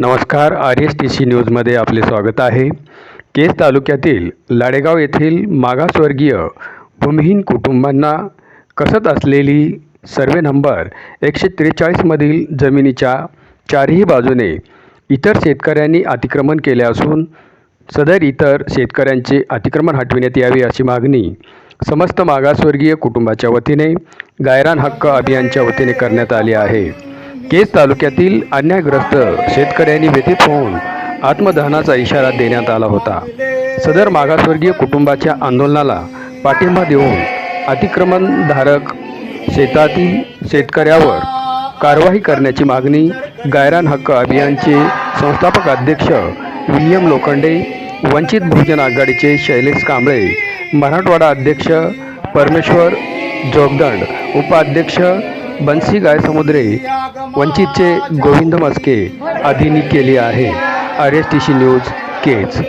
नमस्कार R S T C न्यूजमध्ये आपले स्वागत आहे. केस तालुक्यातील लाडेगाव येथील मागासवर्गीय भूमिहीन कुटुंबांना कसत असलेली सर्वे नंबर एकशे त्रेचाळीसमधील जमिनीच्या चारही बाजूने इतर शेतकऱ्यांनी अतिक्रमण केले असून सदर इतर शेतकऱ्यांचे अतिक्रमण हटविण्यात यावे अशी मागणी समस्त मागासवर्गीय कुटुंबाच्या वतीने गायरान हक्क अभियानच्या वतीने करण्यात आली आहे. केज तालुक्यातील अन्यायग्रस्त शेतकऱ्यांनी व्यतीत होऊन आत्मदहनाचा इशारा देण्यात आला होता. सदर मागासवर्गीय कुटुंबाच्या आंदोलनाला पाठिंबा देऊन अतिक्रमणधारक शेतातील शेतकऱ्यावर कारवाई करण्याची मागणी गायरान हक्क अभियानचे संस्थापक अध्यक्ष विल्यम लोखंडे वंचित बहुजन आघाडीचे शैलेश कांबळे मराठवाडा अध्यक्ष परमेश्वर जोगदंड उपाध्यक्ष बन्सी गायसमुद्रे वंचितचे गोविंद मस्के आदींनी केली आहे. R S T C news Kaij